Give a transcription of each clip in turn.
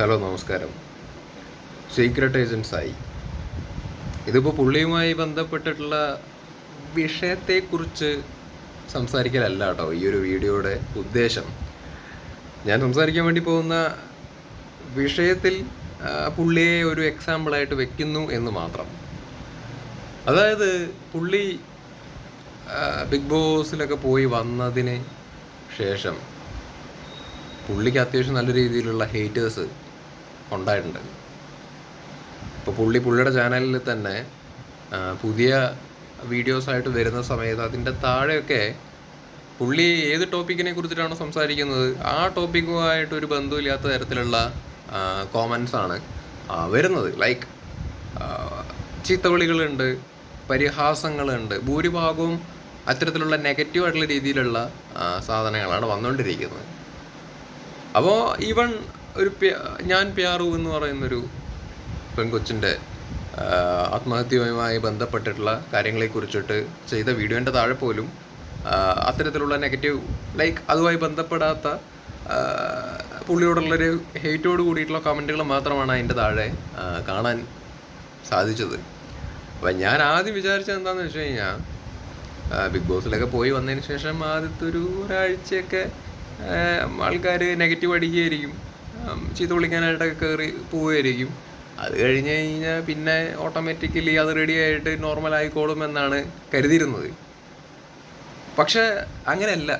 Hello നമസ്കാരം. Secret agents ആയി. ഇതിപ്പോൾ പുള്ളിയുമായി ബന്ധപ്പെട്ടിട്ടുള്ള വിഷയത്തെക്കുറിച്ച് സംസാരിക്കലല്ല കേട്ടോ ഈ ഒരു വീഡിയോയുടെ ഉദ്ദേശം. ഞാൻ സംസാരിക്കാൻ വേണ്ടി പോകുന്ന വിഷയത്തിൽ പുള്ളിയെ ഒരു എക്സാമ്പിളായിട്ട് വെക്കുന്നു എന്ന് മാത്രം. അതായത് പുള്ളി ബിഗ് ബോസിലൊക്കെ പോയി വന്നതിന് ശേഷം പുള്ളിക്ക് അത്യാവശ്യം നല്ല രീതിയിലുള്ള ഹേറ്റേഴ്സ് ഉണ്ടായിട്ടുണ്ട്. ഇപ്പോൾ പുള്ളി പുള്ളിയുടെ ചാനലിൽ തന്നെ പുതിയ വീഡിയോസായിട്ട് വരുന്ന സമയത്ത് അതിന്റെ താഴെയൊക്കെ പുള്ളി ഏത് ടോപ്പിക്കിനെ കുറിച്ചിട്ടാണ് സംസാരിക്കുന്നത് ആ ടോപ്പിക്കുമായിട്ട് ഒരു ബന്ധമില്ലാത്ത തരത്തിലുള്ള കോമൻസ് ആണ് വരുന്നത്. ലൈക്ക് ചീത്തവിളികളുണ്ട് പരിഹാസങ്ങളുണ്ട് ഭൂരിഭാഗവും അത്തരത്തിലുള്ള നെഗറ്റീവ് ആയിട്ടുള്ള രീതിയിലുള്ള സാധനങ്ങളാണ് വന്നുകൊണ്ടിരിക്കുന്നത് അപ്പോൾ ഈവൺ ഒരു ഞാൻ പ്യാറു എന്ന് പറയുന്നൊരു പെൺകൊച്ചിന്റെ ആത്മഹത്യയുമായി ബന്ധപ്പെട്ടിട്ടുള്ള കാര്യങ്ങളെ കുറിച്ചിട്ട് ചെയ്ത വീഡിയോന്റെ താഴെ പോലും അത്തരത്തിലുള്ള നെഗറ്റീവ് ലൈക്ക് അതുമായി ബന്ധപ്പെടാത്ത പുള്ളിയോടുള്ളൊരു ഹെയ്റ്റോട് കൂടിയിട്ടുള്ള കമന്റുകൾ മാത്രമാണ് അതിന്റെ താഴെ കാണാൻ സാധിച്ചത്. അപ്പം ഞാൻ ആദ്യം വിചാരിച്ചത് എന്താണെന്ന് വെച്ച് കഴിഞ്ഞാൽ ബിഗ് ബോസിലൊക്കെ പോയി വന്നതിന് ശേഷം ആദ്യത്തെ ഒരു ഒരാഴ്ചയൊക്കെ ആൾക്കാർ നെഗറ്റീവ് അടിക്കുകയായിരിക്കും. ചീത്ത വിളിക്കാനായിട്ടൊക്കെ കയറി പോവുകയായിരിക്കും. അത് കഴിഞ്ഞ് കഴിഞ്ഞാൽ പിന്നെ ഓട്ടോമാറ്റിക്കലി അത് റെഡി ആയിട്ട് നോർമൽ ആയിക്കോളും എന്നാണ് കരുതിയിരുന്നത്. പക്ഷെ അങ്ങനെയല്ല.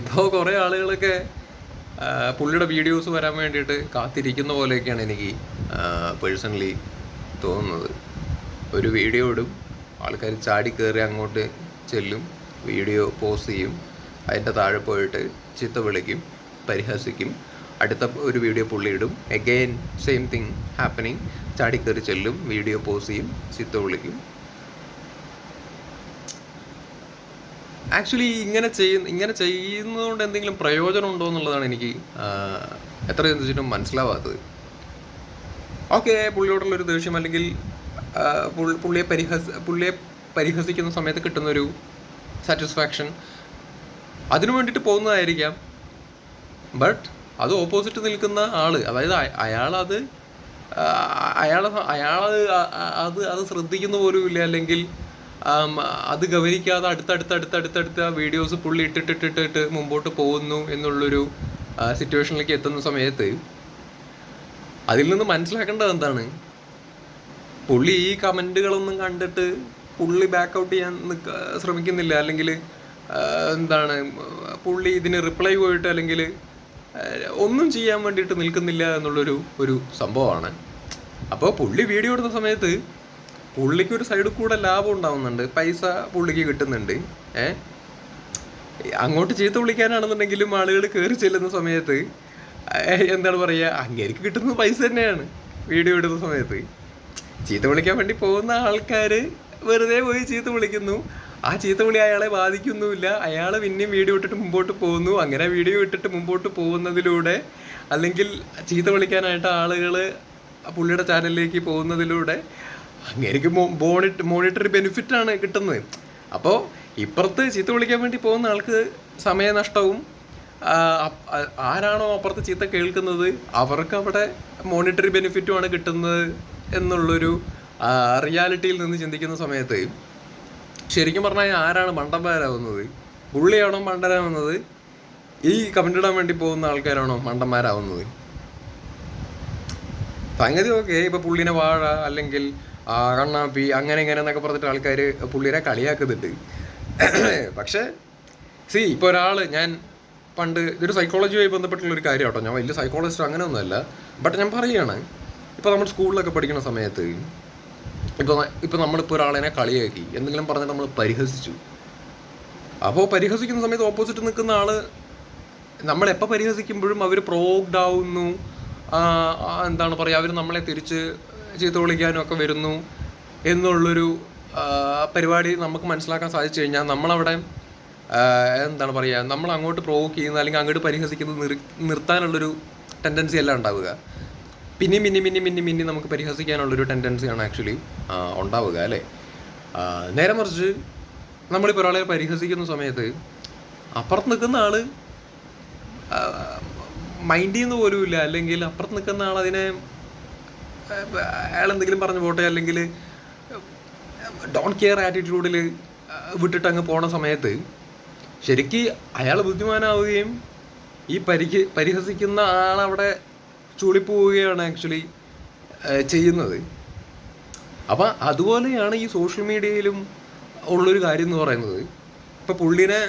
ഇപ്പോൾ കുറേ ആളുകളൊക്കെ പുള്ളിയുടെ വീഡിയോസ് വരാൻ വേണ്ടിയിട്ട് കാത്തിരിക്കുന്ന പോലെയൊക്കെയാണ് എനിക്ക് പേഴ്സണലി തോന്നുന്നത്. ഒരു വീഡിയോ ഇടും ആൾക്കാർ ചാടി കയറി അങ്ങോട്ട് ചെല്ലും വീഡിയോ പോസ്റ്റ് ചെയ്യും അതിന്റെ താഴെ പോയിട്ട് ചിത്ത വിളിക്കും പരിഹസിക്കും അടുത്ത ഒരു വീഡിയോ പുള്ളി ഇടും. എഗെയിൻ സെയിം തിങ് ഹാപ്പനിങ് ചാടി കയറി ചെല്ലും. വീഡിയോ പോസ് ചെയ്യും. ചിത്ത വിളിക്കും. ആക്ച്വലി ഇങ്ങനെ ചെയ്യുന്ന ഇങ്ങനെ ചെയ്യുന്നതുകൊണ്ട് എന്തെങ്കിലും പ്രയോജനം ഉണ്ടോ എന്നുള്ളതാണ് എനിക്ക് എത്ര ചിന്തിച്ചിട്ടും മനസ്സിലാവാത്തത്. ഓക്കെ പുള്ളിയോടുള്ള ഒരു ദേഷ്യം അല്ലെങ്കിൽ പുള്ളിയെ പരിഹസ പുള്ളിയെ പരിഹസിക്കുന്ന സമയത്ത് കിട്ടുന്നൊരു സാറ്റിസ്ഫാക്ഷൻ അതിനു വേണ്ടിയിട്ട് പോകുന്നതായിരിക്കാം. ബട്ട് അത് ഓപ്പോസിറ്റ് നിൽക്കുന്ന ആൾ. അതായത് അയാളത് അയാളെ അയാൾ അത് അത് ശ്രദ്ധിക്കുന്ന പോലും ഇല്ല. അല്ലെങ്കിൽ അത് ഗവനിക്കാതെ അടുത്തടുത്ത് അടുത്തടുത്തടുത്ത വീഡിയോസ് പുള്ളി ഇട്ടിട്ടിട്ടിട്ടിട്ട് മുമ്പോട്ട് പോകുന്നു എന്നുള്ളൊരു സിറ്റുവേഷനിലേക്ക് എത്തുന്ന സമയത്ത് അതിൽ നിന്ന് മനസ്സിലാക്കേണ്ടത് എന്താണ്? പുള്ളി ഈ കമന്റുകളൊന്നും കണ്ടിട്ട് പുള്ളി ബാക്ക് ഔട്ട് ചെയ്യാൻ ശ്രമിക്കുന്നില്ല. അല്ലെങ്കിൽ എന്താണ് പുള്ളി ഇതിന് റിപ്ലൈ പോയിട്ട് അല്ലെങ്കിൽ ഒന്നും ചെയ്യാൻ വേണ്ടിയിട്ട് നിൽക്കുന്നില്ല എന്നുള്ളൊരു ഒരു സംഭവമാണ്. അപ്പോൾ പുള്ളി വീഡിയോ എടുത്ത സമയത്ത് പുള്ളിക്ക് ഒരു സൈഡിൽ കൂടെ ലാഭം ഉണ്ടാവുന്നുണ്ട്. പൈസ പുള്ളിക്ക് കിട്ടുന്നുണ്ട്. ഏ അങ്ങോട്ട് ചീത്ത വിളിക്കാനാണെന്നുണ്ടെങ്കിലും ആളുകൾ കയറി ചെല്ലുന്ന സമയത്ത് എന്താണ് പറയുക അങ്ങേർക്ക് കിട്ടുന്നത് പൈസ തന്നെയാണ് വീഡിയോ എടുത്ത സമയത്ത്. ചീത്ത വിളിക്കാൻ വേണ്ടി പോകുന്ന ആൾക്കാർ വെറുതെ പോയി ചീത്ത വിളിക്കുന്നു. ആ ചീത്ത വിളി അയാളെ ബാധിക്കുന്നുമില്ല. അയാൾ പിന്നെയും വീഡിയോ ഇട്ടിട്ട് മുമ്പോട്ട് പോകുന്നു. അങ്ങനെ വീഡിയോ ഇട്ടിട്ട് മുമ്പോട്ട് പോകുന്നതിലൂടെ അല്ലെങ്കിൽ ചീത്ത വിളിക്കാനായിട്ട് ആളുകൾ പുള്ളിയുടെ ചാനലിലേക്ക് പോകുന്നതിലൂടെ അങ്ങേക്ക് മോണിറ്റ് മോണിറ്ററി ബെനിഫിറ്റ് ആണ് കിട്ടുന്നത്. അപ്പോൾ ഇപ്പുറത്ത് ചീത്ത വിളിക്കാൻ വേണ്ടി പോകുന്ന ആൾക്ക് സമയനഷ്ടവും ആരാണോ അപ്പുറത്ത് ചീത്ത കേൾക്കുന്നത് അവർക്ക് അവിടെ മോണിറ്ററി ബെനിഫിറ്റുമാണ് കിട്ടുന്നത് എന്നുള്ളൊരു റിയാലിറ്റിയിൽ നിന്ന് ചിന്തിക്കുന്ന സമയത്ത് ശരിക്കും പറഞ്ഞാൽ ആരാണ് മണ്ടന്മാരാവുന്നത്? പുള്ളിയാണോ മണ്ടനാവുന്നത്? ഈ കമന്റ് ഇടാൻ വേണ്ടി പോകുന്ന ആൾക്കാരാണോ മണ്ടന്മാരാവുന്നത്? സംഗതി ഓക്കെ ഇപ്പൊ പുള്ളിനെ വാഴ അല്ലെങ്കിൽ കണ്ണാപ്പി അങ്ങനെ ഇങ്ങനെ എന്നൊക്കെ പറഞ്ഞിട്ട് ആൾക്കാർ പുള്ളിനെ കളിയാക്കുന്നുണ്ട്. പക്ഷേ സി ഇപ്പൊ ഒരാൾ ഞാൻ പണ്ട് ഇതൊരു സൈക്കോളജിയുമായി ബന്ധപ്പെട്ടുള്ള ഒരു കാര്യം കേട്ടോ. ഞാൻ വലിയ സൈക്കോളജിസ്റ്റ് അങ്ങനെയൊന്നുമല്ല. ബട്ട് ഞാൻ പറയുകയാണ് ഇപ്പൊ നമ്മൾ സ്കൂളിലൊക്കെ പഠിക്കുന്ന സമയത്ത് ഇപ്പൊ ഇപ്പൊ നമ്മളിപ്പോൾ ഒരാളിനെ കളിയാക്കി. എന്തെങ്കിലും പറഞ്ഞിട്ട് നമ്മൾ പരിഹസിച്ചു. അപ്പോൾ പരിഹസിക്കുന്ന സമയത്ത് ഓപ്പോസിറ്റ് നിൽക്കുന്ന ആൾ നമ്മളെപ്പോൾ പരിഹസിക്കുമ്പോഴും അവർ പ്രോഗ്ഡ് ആവുന്നു. എന്താണ് പറയുക അവർ നമ്മളെ തിരിച്ച് ചീത്ത വിളിക്കാനും ഒക്കെ വരുന്നു എന്നുള്ളൊരു പരിപാടി നമുക്ക് മനസ്സിലാക്കാൻ സാധിച്ചു കഴിഞ്ഞാൽ നമ്മളവിടെ എന്താണ് പറയുക നമ്മൾ അങ്ങോട്ട് പ്രോവോക്ക് ചെയ്യുന്ന അല്ലെങ്കിൽ അങ്ങോട്ട് പരിഹസിക്കുന്നത് നിർ നിർത്താനുള്ളൊരു ടെൻഡൻസി അല്ല ഉണ്ടാവുക. പിന്നെയും പിന്നെയും പിന്നെയും പിന്നെയും പിന്നെയും നമുക്ക് പരിഹസിക്കാനുള്ളൊരു ടെൻഡൻസിയാണ് ആക്ച്വലി ഉണ്ടാവുക അല്ലേ? നേരെ മറിച്ച് നമ്മളിപ്പോൾ ഒരാളെ പരിഹസിക്കുന്ന സമയത്ത് അപ്പുറത്ത് നിൽക്കുന്ന ആൾ മൈൻഡ് ചെയ്യുന്ന പോലും ഇല്ല. അല്ലെങ്കിൽ അപ്പുറത്ത് നിൽക്കുന്ന ആൾ അതിനെ അയാൾ എന്തെങ്കിലും പറഞ്ഞു പോട്ടെ അല്ലെങ്കിൽ ഡോൺ കെയർ ആറ്റിറ്റ്യൂഡിൽ വിട്ടിട്ട് അങ്ങ് പോണ സമയത്ത് ശരിക്ക് അയാൾ ബുദ്ധിമാനാവുകയും ഈ പരിഹ പരിഹസിക്കുന്ന ആളവിടെ ചൂളിപ്പോവുകയാണ് ആക്ച്വലി ചെയ്യുന്നത്. അപ്പം അതുപോലെയാണ് ഈ സോഷ്യൽ മീഡിയയിലും ഉള്ളൊരു കാര്യം എന്ന് പറയുന്നത്. ഇപ്പം പുള്ളിനെ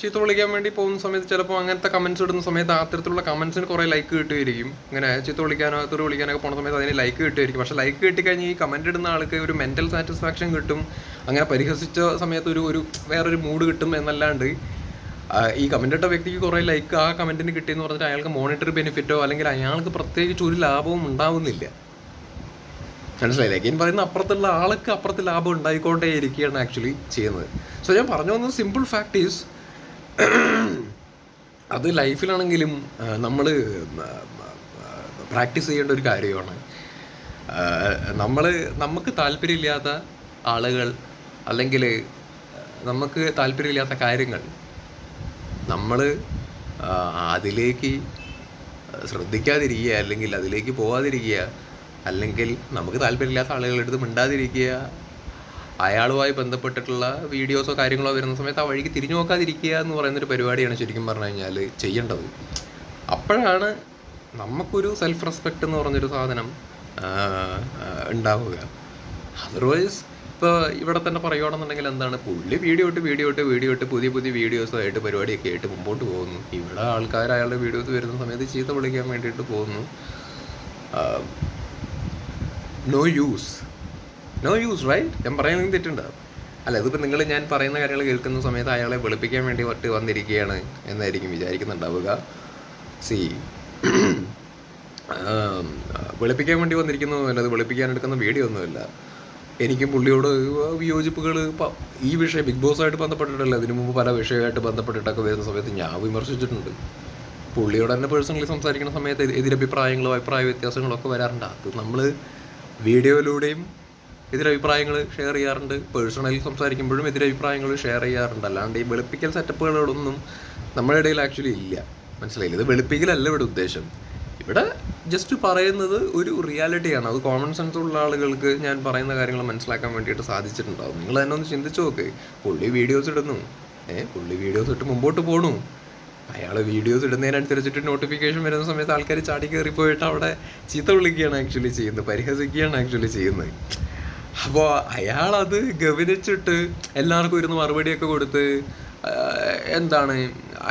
ചീത്ത വിളിക്കാൻ വേണ്ടി പോകുന്ന സമയത്ത് ചിലപ്പോൾ അങ്ങനത്തെ കമന്റ്സ് ഇടുന്ന സമയത്ത് അത്തരത്തിലുള്ള കമന്റ്സിന് കുറേ ലൈക്ക് കിട്ടുമായിരിക്കും. ഇങ്ങനെ ചീത്ത വിളിക്കാനോ തെറി വിളിക്കാനൊക്കെ പോകുന്ന സമയത്ത് അതിന് ലൈക്ക് കിട്ടുമായിരിക്കും. പക്ഷെ ലൈക്ക് കിട്ടിക്കഴിഞ്ഞാൽ ഈ കമന്റ് ഇടുന്ന ആൾക്ക് ഒരു മെന്റൽ സാറ്റിസ്ഫാക്ഷൻ കിട്ടും. അങ്ങനെ പരിഹസിച്ച സമയത്ത് ഒരു ഒരു വേറൊരു മൂഡ് കിട്ടും എന്നല്ലാണ്ട് ഈ കമന്റ് ഇട്ട വ്യക്തിക്ക് കുറേ ലൈക്ക് ആ കമന്റിന് കിട്ടിയെന്ന് പറഞ്ഞിട്ട് അയാൾക്ക് മോണിറ്ററി ബെനിഫിറ്റോ അല്ലെങ്കിൽ അയാൾക്ക് പ്രത്യേകിച്ച് ഒരു ലാഭവും ഉണ്ടാവുന്നില്ല. മനസ്സിലായില്ലേ? ഞാൻ പറയുന്ന അപ്പുറത്തുള്ള ആൾക്ക് അപ്പുറത്ത് ലാഭം ഉണ്ടായിക്കൊണ്ടേ ഇരിക്കുകയാണ് ആക്ച്വലി ചെയ്യുന്നത്. സോ ഞാൻ പറഞ്ഞു വന്നത് സിമ്പിൾ ഫാക്ട് ഈസ് അത് ലൈഫിലാണെങ്കിലും നമ്മൾ പ്രാക്ടീസ് ചെയ്യേണ്ട ഒരു കാര്യമാണ്. നമ്മൾ നമുക്ക് താല്പര്യമില്ലാത്ത ആളുകൾ അല്ലെങ്കിൽ നമുക്ക് താല്പര്യമില്ലാത്ത കാര്യങ്ങൾ നമ്മൾ അതിലേക്ക് ശ്രദ്ധിക്കാതിരിക്കുക അല്ലെങ്കിൽ അതിലേക്ക് പോകാതിരിക്കുക അല്ലെങ്കിൽ നമുക്ക് താല്പര്യമില്ലാത്ത ആളുകളുടെ അടുത്ത് മിണ്ടാതിരിക്കുക അയാളുമായി ബന്ധപ്പെട്ടിട്ടുള്ള വീഡിയോസോ കാര്യങ്ങളോ വരുന്ന സമയത്ത് ആ വഴിക്ക് തിരിഞ്ഞു നോക്കാതിരിക്കുക എന്ന് പറയുന്നൊരു പരിപാടിയാണ് ശരിക്കും പറഞ്ഞു കഴിഞ്ഞാൽ ചെയ്യേണ്ടത്. അപ്പോഴാണ് നമുക്കൊരു സെൽഫ് റെസ്പെക്റ്റ് എന്ന് പറഞ്ഞൊരു സാധനം ഉണ്ടാവുക. അതർവൈസ് ഇപ്പോൾ ഇവിടെ തന്നെ പറയുകയാണെന്നുണ്ടെങ്കിൽ എന്താണ്? പുള്ളി വീഡിയോ ഇട്ട് വീഡിയോ ഇട്ട് വീഡിയോ ഇട്ട് പുതിയ പുതിയ വീഡിയോസ് ആയിട്ട് പരിപാടിയൊക്കെ ആയിട്ട് മുമ്പോട്ട് പോകുന്നു. ഇവിടെ ആൾക്കാർ അയാളുടെ വീഡിയോസ് വരുന്ന സമയത്ത് ചീത്ത വിളിക്കാൻ വേണ്ടിയിട്ട് പോകുന്നു. No use no use right ഞാൻ പറയുന്നത് തെറ്റുണ്ട്? അല്ല ഇതിപ്പോൾ നിങ്ങൾ ഞാൻ പറയുന്ന കാര്യങ്ങൾ കേൾക്കുന്ന സമയത്ത് അയാളെ വെളുപ്പിക്കാൻ വേണ്ടി വട്ട് വന്നിരിക്കുകയാണ് എന്നായിരിക്കും വിചാരിക്കുന്നുണ്ടാവുക. സി വെളുപ്പിക്കാൻ വേണ്ടി വന്നിരിക്കുന്നതൊന്നുമല്ല അത് വെളുപ്പിക്കാൻ എടുക്കുന്ന വീഡിയോ ഒന്നുമില്ല. എനിക്കും പുള്ളിയോട് വിയോജിപ്പുകൾ ഈ വിഷയം ബിഗ് ബോസുമായിട്ട് ബന്ധപ്പെട്ടിട്ടല്ല അതിനു മുമ്പ് പല വിഷയമായിട്ട് ബന്ധപ്പെട്ടിട്ടൊക്കെ വരുന്ന സമയത്ത് ഞാൻ വിമർശിച്ചിട്ടുണ്ട്. പുള്ളിയോട് തന്നെ പേഴ്സണലി സംസാരിക്കുന്ന സമയത്ത് എതിരഭിപ്രായങ്ങളോ അഭിപ്രായ വ്യത്യാസങ്ങളൊക്കെ വരാറുണ്ട്. അത് നമ്മൾ വീഡിയോയിലൂടെയും എതിരഭിപ്രായങ്ങൾ ഷെയർ ചെയ്യാറുണ്ട്. പേഴ്സണലി സംസാരിക്കുമ്പോഴും എതിരഭിപ്രായങ്ങൾ ഷെയർ ചെയ്യാറുണ്ട്. അല്ലാണ്ട് ഈ വെളുപ്പിക്കൽ സെറ്റപ്പുകളൊന്നും നമ്മുടെ ഇടയിൽ ആക്ച്വലി ഇല്ല. മനസ്സിലായില്ല? ഇത് വെളുപ്പിക്കലല്ല ഇവിടെ ഉദ്ദേശം. ഇവിടെ ജസ്റ്റ് പറയുന്നത് ഒരു റിയാലിറ്റിയാണ് അത് കോമൺ സെൻസ് ഉള്ള ആളുകൾക്ക് ഞാൻ പറയുന്ന കാര്യങ്ങൾ മനസ്സിലാക്കാൻ വേണ്ടിയിട്ട് സാധിച്ചിട്ടുണ്ടാവും. നിങ്ങൾ തന്നെ ഒന്ന് ചിന്തിച്ചു നോക്ക്. പുള്ളി വീഡിയോസ് ഇടുന്നു. ഏഹ് പുള്ളി വീഡിയോസ് ഇട്ട് മുമ്പോട്ട് പോണു. അയാൾ വീഡിയോസ് ഇടുന്നതിനനുസരിച്ചിട്ട് നോട്ടിഫിക്കേഷൻ വരുന്ന സമയത്ത് ആൾക്കാർ ചാടി കയറി പോയിട്ട് അവിടെ ചീത്ത വിളിക്കുകയാണ് ആക്ച്വലി ചെയ്യുന്നത്. പരിഹസിക്കുകയാണ് ആക്ച്വലി ചെയ്യുന്നത്. അപ്പോൾ അയാളത് ഗവനിച്ചിട്ട് എല്ലാവർക്കും ഇരുന്ന് മറുപടിയൊക്കെ കൊടുത്ത് എന്താണ്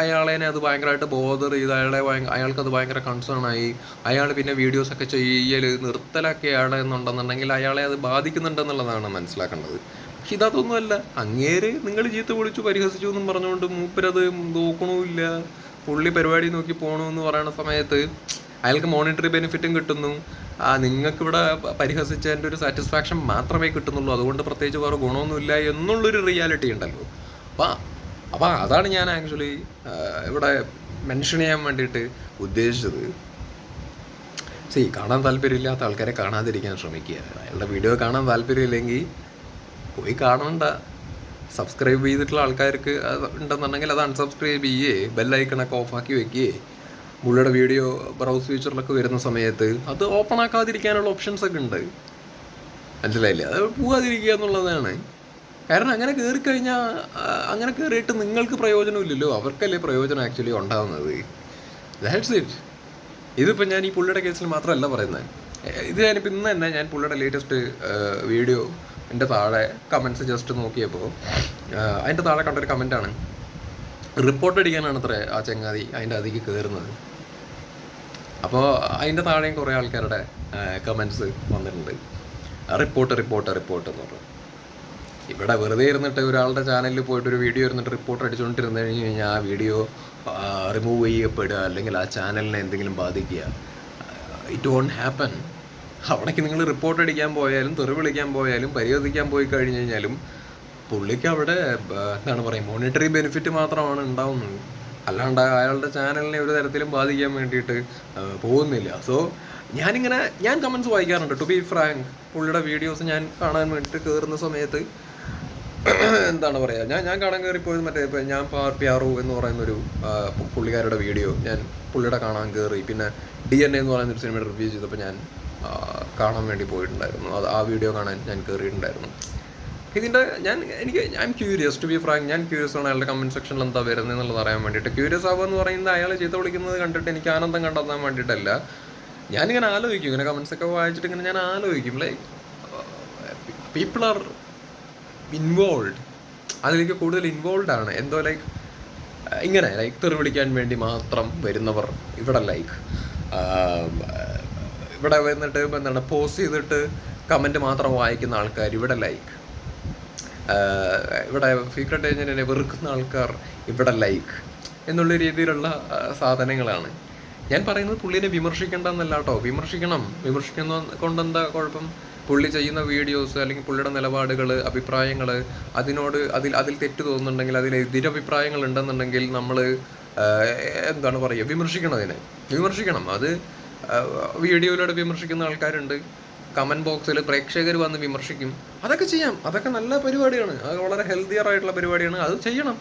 അയാളേനെ അത് ഭയങ്കരമായിട്ട് ബോധർ ചെയ്ത് അയാളെ അയാൾക്ക് അത് ഭയങ്കര കൺസേൺ ആയി. അയാൾ പിന്നെ വീഡിയോസ് ഒക്കെ ചെയ്യൽ നിർത്തലൊക്കെയാണ് എന്നുണ്ടെന്നുണ്ടെങ്കിൽ അയാളെ അത് ബാധിക്കുന്നുണ്ടെന്നുള്ളതാണ് മനസ്സിലാക്കേണ്ടത്. പക്ഷെ ഇതൊന്നുമല്ല അങ്ങേര് നിങ്ങൾ ചീത്ത വിളിച്ചു പരിഹസിച്ചു എന്നും പറഞ്ഞുകൊണ്ട് മൂപ്പരത് നോക്കണമില്ല പുള്ളി പരിപാടി നോക്കി പോകണമെന്ന് പറയുന്ന സമയത്ത് അയാൾക്ക് മോണിറ്ററി ബെനിഫിറ്റും കിട്ടുന്നു. ആ നിങ്ങൾക്ക് ഇവിടെ പരിഹസിച്ചതിന്റെ ഒരു സാറ്റിസ്ഫാക്ഷൻ മാത്രമേ കിട്ടുന്നുള്ളൂ. അതുകൊണ്ട് പ്രത്യേകിച്ച് വേറെ ഗുണമൊന്നുമില്ല എന്നുള്ളൊരു റിയാലിറ്റി ഉണ്ടല്ലോ. അപ്പം അപ്പം അതാണ് ഞാൻ ആക്ച്വലി ഇവിടെ മെൻഷൻ ചെയ്യാൻ വേണ്ടിയിട്ട് ഉദ്ദേശിച്ചത്. സി കാണാൻ താല്പര്യമില്ലാത്ത ആൾക്കാരെ കാണാതിരിക്കാൻ ശ്രമിക്കുക അയാളുടെ വീഡിയോ കാണാൻ താല്പര്യമില്ലെങ്കിൽ പോയി കാണണ്ട. സബ്സ്ക്രൈബ് ചെയ്തിട്ടുള്ള ആൾക്കാർക്ക് ഉണ്ടെന്നുണ്ടെങ്കിൽ അത് അൺസബ്സ്ക്രൈബ് ചെയ്യേ ബെല്ലൈക്കണൊക്കെ ഓഫാക്കി വെക്കുകയെ പുള്ളിയുടെ വീഡിയോ ബ്രൗസ് ഫീച്ചറിലൊക്കെ വരുന്ന സമയത്ത് അത് ഓപ്പൺ ആക്കാതിരിക്കാനുള്ള ഓപ്ഷൻസ് ഒക്കെ ഉണ്ട്. മനസ്സിലായില്ലേ? അത് പോകാതിരിക്കുക എന്നുള്ളതാണ്. കാരണം അങ്ങനെ കയറി കഴിഞ്ഞാൽ അങ്ങനെ കയറിയിട്ട് നിങ്ങൾക്ക് പ്രയോജനമില്ലല്ലോ. അവർക്കല്ലേ പ്രയോജനം ആക്ച്വലി ഉണ്ടാവുന്നത്. ദാറ്റ്സ് ഇറ്റ് ഇതിപ്പോൾ ഞാൻ ഈ പുള്ളിയുടെ കേസിൽ മാത്രമല്ല പറയുന്നത് ഇത് ഞാനിപ്പോൾ ഇന്ന് തന്നെ ഞാൻ പുള്ളിയുടെ ലേറ്റസ്റ്റ് വീഡിയോ എന്റെ താഴെ കമൻസ് ജസ്റ്റ് നോക്കിയപ്പോൾ അതിന്റെ താഴെ കണ്ടൊരു കമന്റാണ് റിപ്പോർട്ട് അടിക്കാനാണ് അത്ര ആ ചങ്ങാതി അതിന്റെ അതിക്ക് കയറുന്നത് അപ്പോൾ അതിന്റെ താഴെയും കുറേ ആൾക്കാരുടെ കമൻസ് വന്നിട്ടുണ്ട്. റിപ്പോർട്ട് റിപ്പോർട്ട് റിപ്പോർട്ട് എന്ന് പറഞ്ഞു. ഇവിടെ വെറുതെ ഇരുന്നിട്ട് ഒരാളുടെ ചാനലിൽ പോയിട്ട് ഒരു വീഡിയോ ഇരുന്നിട്ട് റിപ്പോർട്ട് അടിച്ചുകൊണ്ടിരുന്ന് കഴിഞ്ഞ് കഴിഞ്ഞാൽ ആ വീഡിയോ റിമൂവ് ചെയ്യപ്പെടുക അല്ലെങ്കിൽ ആ ചാനലിനെ എന്തെങ്കിലും ബാധിക്കുക. ഇറ്റ് വോണ്ട് ഹാപ്പൻ അവിടേക്ക് നിങ്ങൾ റിപ്പോർട്ട് അടിക്കാൻ പോയാലും തെറി വിളിക്കാൻ പോയാലും പരിശോധിക്കാൻ പോയി കഴിഞ്ഞ് കഴിഞ്ഞാലും പുള്ളിക്ക് അവിടെ എന്താണ് പറയുക മോണിറ്ററി ബെനിഫിറ്റ് മാത്രമാണ് ഉണ്ടാവുന്നത്. അല്ലാണ്ട് അയാളുടെ ചാനലിനെ ഒരു തരത്തിലും ബാധിക്കാൻ വേണ്ടിയിട്ട് പോകുന്നില്ല. സോ ഞാനിങ്ങനെ ഞാൻ കമൻസ് വായിക്കാറുണ്ട്. ടു ബി ഫ്രാങ്ക് പുള്ളിയുടെ വീഡിയോസ് ഞാൻ കാണാൻ വേണ്ടിയിട്ട് കയറുന്ന സമയത്ത് എന്താണ് പറയാ? ഞാൻ ഞാൻ കാണാൻ കയറിപ്പോയത് മറ്റേ ഇപ്പം ഞാൻ പാർ ആറു എന്ന് പറയുന്ന ഒരു പു- പുള്ളിക്കാരുടെ വീഡിയോ ഞാൻ പുള്ളിയുടെ കാണാൻ കയറി പിന്നെ ഡി എൻ എ എന്ന് പറയുന്നൊരു സിനിമയുടെ റിവ്യൂ ചെയ്തപ്പോൾ ഞാൻ കാണാൻ വേണ്ടി പോയിട്ടുണ്ടായിരുന്നു. ആ വീഡിയോ കാണാൻ ഞാൻ കയറിയിട്ടുണ്ടായിരുന്നു ഇതിന്റെ ഞാൻ എനിക്ക് am curious to be frank ഞാൻ ക്യൂരിയസ് ആണ് അയാളുടെ കമന്റ് സെക്ഷനിൽ എന്താ വരുന്നത് എന്നുള്ളത് അറിയാൻ വേണ്ടിയിട്ട്. ക്യൂരിയസ് ആവുക എന്ന് പറയുന്നത് അയാൾ ചെയ്ത വിളിക്കുന്നത് കണ്ടിട്ട് എനിക്ക് ആനന്ദം കണ്ടെത്താൻ വേണ്ടിയിട്ടല്ല. ഇങ്ങനെ ആലോചിക്കും ഇങ്ങനെ കമന്റ്സ് ഒക്കെ വായിച്ചിട്ട് ഇങ്ങനെ ഞാൻ ആലോചിക്കും. ലൈക്ക് പീപ്പിൾ ആർ ഇൻവോൾവ് അതിലേക്ക് കൂടുതൽ ഇൻവോൾവ് ആണ്. എന്തോ ലൈക്ക് ഇങ്ങനെ ലൈക്ക് തെറി പിടിക്കാൻ വേണ്ടി മാത്രം വരുന്നവർ ഇവിടെ ലൈക്ക് ഇവിടെ വന്നിട്ട് എന്താണ് പോസ്റ്റ് ചെയ്തിട്ട് കമന്റ് മാത്രം വായിക്കുന്ന ആൾക്കാർ ഇവിടെ ലൈക്ക് ഇവിടെ സീക്രട്ട് ഏജന്റിനെ വെറുക്കുന്ന ആൾക്കാർ ഇവിടെ ലൈക്ക് എന്നുള്ള രീതിയിലുള്ള സാധനങ്ങളാണ്. ഞാൻ പറയുന്നത് പുള്ളിനെ വിമർശിക്കേണ്ട എന്നല്ല കേട്ടോ. വിമർശിക്കണം. വിമർശിക്കുന്ന കൊണ്ടെന്താ കുഴപ്പം? പുള്ളി ചെയ്യുന്ന വീഡിയോസ് അല്ലെങ്കിൽ പുള്ളിയുടെ നിലപാടുകൾ അഭിപ്രായങ്ങൾ അതിനോട് അതിൽ അതിൽ തെറ്റ് തോന്നുന്നുണ്ടെങ്കിൽ അതിൽ എതിരഭിപ്രായങ്ങൾ ഉണ്ടെന്നുണ്ടെങ്കിൽ നമ്മൾ എന്താണ് പറയുക വിമർശിക്കണം അതിനെ. വിമർശിക്കണം. അത് വീഡിയോയിലൂടെ വിമർശിക്കുന്ന ആൾക്കാരുണ്ട്. കമന്റ് ബോക്സിൽ പ്രേക്ഷകർ വന്ന് വിമർശിക്കും. അതൊക്കെ ചെയ്യാം. അതൊക്കെ നല്ല പരിപാടിയാണ്. അത് വളരെ ഹെൽത്തിയർ ആയിട്ടുള്ള പരിപാടിയാണ്. അത് ചെയ്യണം.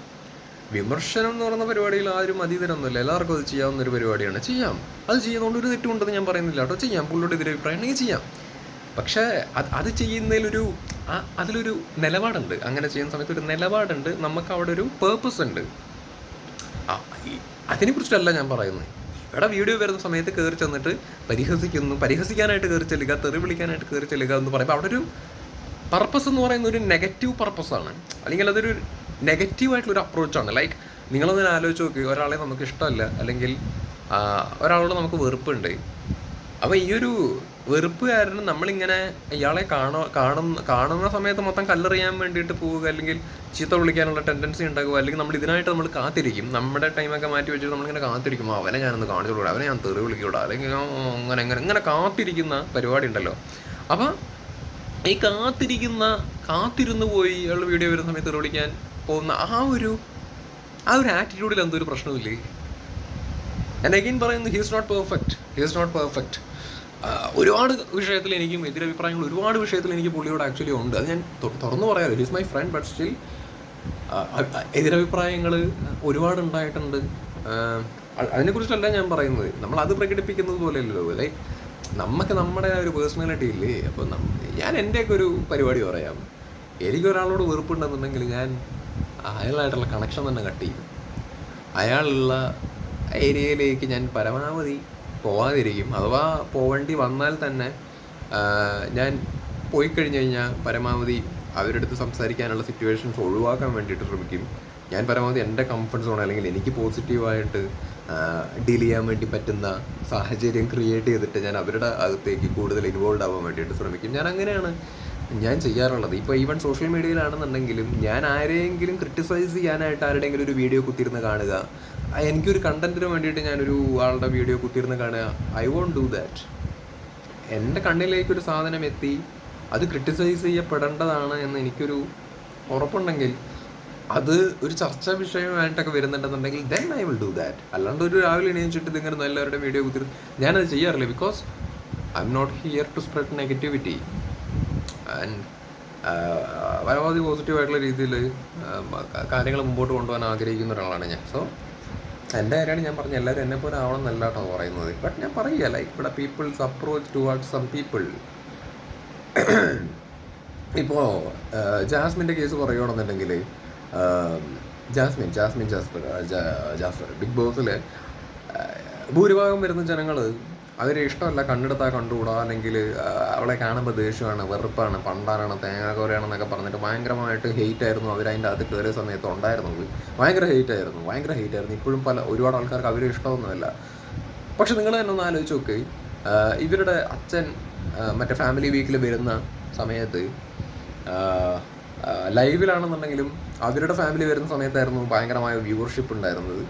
വിമർശനം എന്ന് പറയുന്ന പരിപാടിയിൽ ആരും അതീതരൊന്നുമില്ല. എല്ലാവർക്കും അത് ചെയ്യാവുന്ന ഒരു പരിപാടിയാണ്. ചെയ്യാം. അത് ചെയ്യുന്നതുകൊണ്ട് ഒരു തെറ്റുണ്ടെന്ന് ഞാൻ പറയുന്നില്ല കേട്ടോ. ചെയ്യാം. പുള്ളിയുടെ എതിരെ അഭിപ്രായം ഉണ്ടെങ്കിൽ ചെയ്യാം. പക്ഷേ അത് അത് ചെയ്യുന്നതിലൊരു അതിലൊരു നിലപാടുണ്ട്. അങ്ങനെ ചെയ്യുന്ന സമയത്ത് ഒരു നിലപാടുണ്ട്. നമുക്ക് അവിടെ ഒരു പേർപ്പസ് ഉണ്ട് അതിനെക്കുറിച്ചല്ല ഞാൻ പറയുന്നത് ഇവിടെ വീഡിയോ വരുന്ന സമയത്ത് കയറി ചെന്നിട്ട് പരിഹസിക്കുന്നു. പരിഹസിക്കാനായിട്ട് കയറി ചെല്ലുക തെറി വിളിക്കാനായിട്ട് കയറി ചെല്ലുക എന്ന് പറയുമ്പോൾ അവിടെ ഒരു പർപ്പസ് എന്ന് പറയുന്ന ഒരു നെഗറ്റീവ് പർപ്പസാണ് അല്ലെങ്കിൽ അതൊരു നെഗറ്റീവ് ആയിട്ടുള്ള ഒരു അപ്രോച്ചാണ് ലൈക്ക് നിങ്ങളൊന്ന് ആലോചിച്ച് നോക്കി. ഒരാളെ നമുക്ക് ഇഷ്ടമല്ല. അല്ലെങ്കിൽ ഒരാളോട് നമുക്ക് വെറുപ്പുണ്ട്. അപ്പോൾ ഈ ഒരു വെറുപ്പ് കാരണം നമ്മളിങ്ങനെ ഇയാളെ കാണോ കാണുന്ന കാണുന്ന സമയത്ത് മൊത്തം കല്ലെറിയാൻ വേണ്ടിയിട്ട് പോവുക അല്ലെങ്കിൽ ചീത്ത വിളിക്കാനുള്ള ടെൻഡൻസി ഉണ്ടാകുക അല്ലെങ്കിൽ നമ്മൾ ഇതിനായിട്ട് നമ്മൾ കാത്തിരിക്കും. നമ്മുടെ ടൈമൊക്കെ മാറ്റി വെച്ചിട്ട് നമ്മളിങ്ങനെ കാത്തിരിക്കും. അവനെ ഞാനൊന്ന് കാണിച്ചു കൊടുക്കാം അവനെ ഞാൻ തെറി വിളിക്കൂടാ അല്ലെങ്കിൽ അങ്ങനെ അങ്ങനെ ഇങ്ങനെ കാത്തിരിക്കുന്ന പരിപാടി ഉണ്ടല്ലോ. അപ്പം ഈ കാത്തിരിക്കുന്ന കാത്തിരുന്ന് പോയി ഇയാൾ വീഡിയോ വരുന്ന സമയത്ത് തെറി വിളിക്കാൻ പോകുന്ന ആ ഒരു ആ ഒരു ആറ്റിറ്റ്യൂഡിൽ എന്തോ ഒരു പ്രശ്നമില്ലേ ഞാൻ അഗെയിൻ പറയുന്നു he's not perfect he's not perfect ഒരുപാട് വിഷയത്തിൽ എനിക്കും എതിരഭിപ്രായങ്ങൾ ഒരുപാട് വിഷയത്തിൽ എനിക്ക് പുള്ളിയോട് ആക്ച്വലി ഉണ്ട്. അത് ഞാൻ തുറന്നു പറയാമല്ലോ is my friend but still എതിരഭിപ്രായങ്ങൾ ഒരുപാട് ഉണ്ടായിട്ടുണ്ട്. അതിനെക്കുറിച്ചല്ല ഞാൻ പറയുന്നത്. നമ്മൾ അത് പ്രകടിപ്പിക്കുന്നത് പോലെയല്ലോ ലൈക്ക് നമുക്ക് നമ്മുടെ ഒരു പേഴ്സണാലിറ്റി ഇല്ലേ? അപ്പം ഞാൻ എന്റെയൊക്കെ ഒരു പരിപാടി പറയാം. എനിക്ക് ഒരാളോട് വെറുപ്പുണ്ടെന്നുണ്ടെങ്കിൽ ഞാൻ അയാളായിട്ടുള്ള കണക്ഷൻ തന്നെ കട്ട് ചെയ്യും. അയാളുള്ള ഏരിയയിലേക്ക് ഞാൻ പരമാവധി പോവാതിരിക്കും. അഥവാ പോവേണ്ടി വന്നാൽ തന്നെ ഞാൻ പോയി കഴിഞ്ഞ് കഴിഞ്ഞാൽ പരമാവധി അവരുടെ അടുത്ത് സംസാരിക്കാനുള്ള സിറ്റുവേഷൻസ് ഒഴിവാക്കാൻ വേണ്ടിയിട്ട് ശ്രമിക്കും. ഞാൻ പരമാവധി എന്റെ കംഫർട്ട് സോൺ അല്ലെങ്കിൽ എനിക്ക് പോസിറ്റീവായിട്ട് ഡീൽ ചെയ്യാൻ വേണ്ടി പറ്റുന്ന സാഹചര്യം ക്രിയേറ്റ് ചെയ്തിട്ട് ഞാൻ അവരുടെ അകത്തേക്ക് കൂടുതൽ ഇൻവോൾവ് ആവാൻ വേണ്ടിയിട്ട് ശ്രമിക്കും. ഞാൻ അങ്ങനെയാണ് ഞാൻ ചെയ്യാറുള്ളത്. ഇപ്പോൾ ഈവൻ സോഷ്യൽ മീഡിയയിലാണെന്നുണ്ടെങ്കിലും ഞാൻ ആരെയെങ്കിലും ക്രിട്ടിസൈസ് ചെയ്യാനായിട്ട് ആരുടെയെങ്കിലും ഒരു വീഡിയോ കുത്തിയിരുന്ന് കാണുക എനിക്കൊരു കണ്ടന്റിന് വേണ്ടിയിട്ട് ഞാനൊരു ആളുടെ വീഡിയോ കുത്തിയിരുന്ന് കാണുക. ഐ വോണ്ട് ഡു ദാറ്റ് എന്റെ കണ്ണിലേക്ക് ഒരു സാധനം എത്തി. അത് ക്രിട്ടിസൈസ് ചെയ്യപ്പെടേണ്ടതാണ് എന്ന് എനിക്കൊരു ഉറപ്പുണ്ടെങ്കിൽ അത് ഒരു ചർച്ചാ വിഷയമായിട്ടൊക്കെ വരുന്നുണ്ടെന്നുണ്ടെങ്കിൽ then I will do that അല്ലാണ്ട് ഒരു രാവിലെ എണീച്ചിട്ട് ഇതിങ്ങനെ എല്ലാവരുടെ വീഡിയോ കുത്തി ഞാനത് ചെയ്യാറില്ല because I am not here to spread negativity and പരമാവധി പോസിറ്റീവ് ആയിട്ടുള്ള രീതിയിൽ കാര്യങ്ങൾ മുമ്പോട്ട് കൊണ്ടുപോകാൻ ആഗ്രഹിക്കുന്ന ഒരാളാണ് ഞാൻ. സോ എന്റെ കാര്യമാണ് ഞാൻ പറഞ്ഞത് എല്ലാവരും എന്നെ പോലെ ആവണം എന്നല്ല കേട്ടോ പറയുന്നത്. ബട്ട് ഞാൻ പറയുക ലൈക്ക് ഇവിടെ people's approach towards some people ഇപ്പോൾ ജാസ്മിന്റെ കേസ് പറയുകയാണെന്നുണ്ടെങ്കിൽ Jasmine Jasmine Jasper Jasper big ബോസിൽ ഭൂരിഭാഗം വരുന്ന ജനങ്ങൾ അവരെ ഇഷ്ടമല്ല കണ്ടെടുത്താൽ കണ്ടുകൂടാ അല്ലെങ്കിൽ അവളെ കാണുമ്പോൾ ദേഷ്യമാണ് വെറുപ്പാണ് പണ്ടാനാണ് തേങ്ങാക്കോരയാണെന്നൊക്കെ പറഞ്ഞിട്ട് ഭയങ്കരമായിട്ട് ഹെയ്റ്റ് ആയിരുന്നു അവർ അതിന്റെ അകത്ത് കയറിയ സമയത്ത് ഉണ്ടായിരുന്നത്. ഭയങ്കര ഹെയ്റ്റ് ആയിരുന്നു ഭയങ്കര ഹെയ്റ്റ് ആയിരുന്നു. ഇപ്പോഴും പല ഒരുപാട് ആൾക്കാർക്ക് അവരെ ഇഷ്ടമൊന്നുമല്ല. പക്ഷെ നിങ്ങൾ തന്നെ ഒന്ന് ആലോചിച്ച് നോക്ക് ഇവരുടെ അച്ഛൻ മറ്റേ ഫാമിലി വീക്കിൽ വരുന്ന സമയത്ത് ലൈവിലാണെന്നുണ്ടെങ്കിലും അവരുടെ ഫാമിലി വരുന്ന സമയത്തായിരുന്നു ഭയങ്കരമായ വ്യൂവർഷിപ്പ് ഉണ്ടായിരുന്നത്.